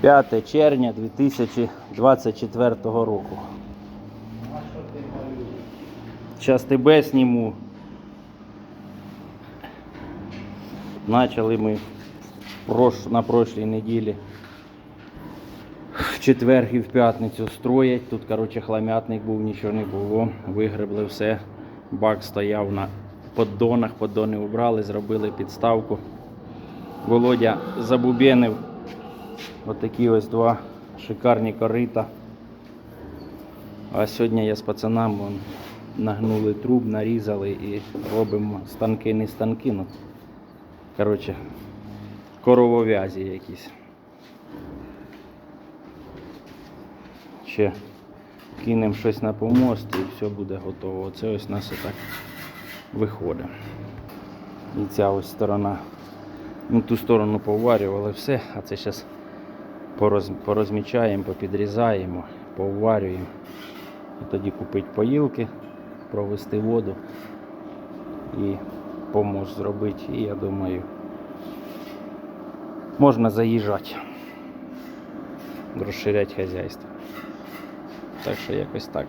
5 червня 2024 року. Зараз тебе зніму. Начали ми на прошлій неділі в четвер і в п'ятницю строять. Тут, коротше, хламятник був, нічого не було. Вигребли все. Бак стояв на поддонах, поддони убрали, зробили підставку. Володя забубенив отакі ось два шикарні корита. А сьогодні я з пацанами нагнули труб, нарізали і робимо станки, не станки. Ну, коротше, коровов'язі якісь. Ще кинемо щось на помост і все буде готово. Оце ось у нас отак виходить. І ця ось сторона. Ну, ту сторону поварювали все, а це зараз пороз, порозмічаємо, попідрізаємо, поварюємо. І тоді купити поїлки, провести воду і помож зробити. І я думаю, можна заїжджати, розширяти хазяйство. Так що якось так.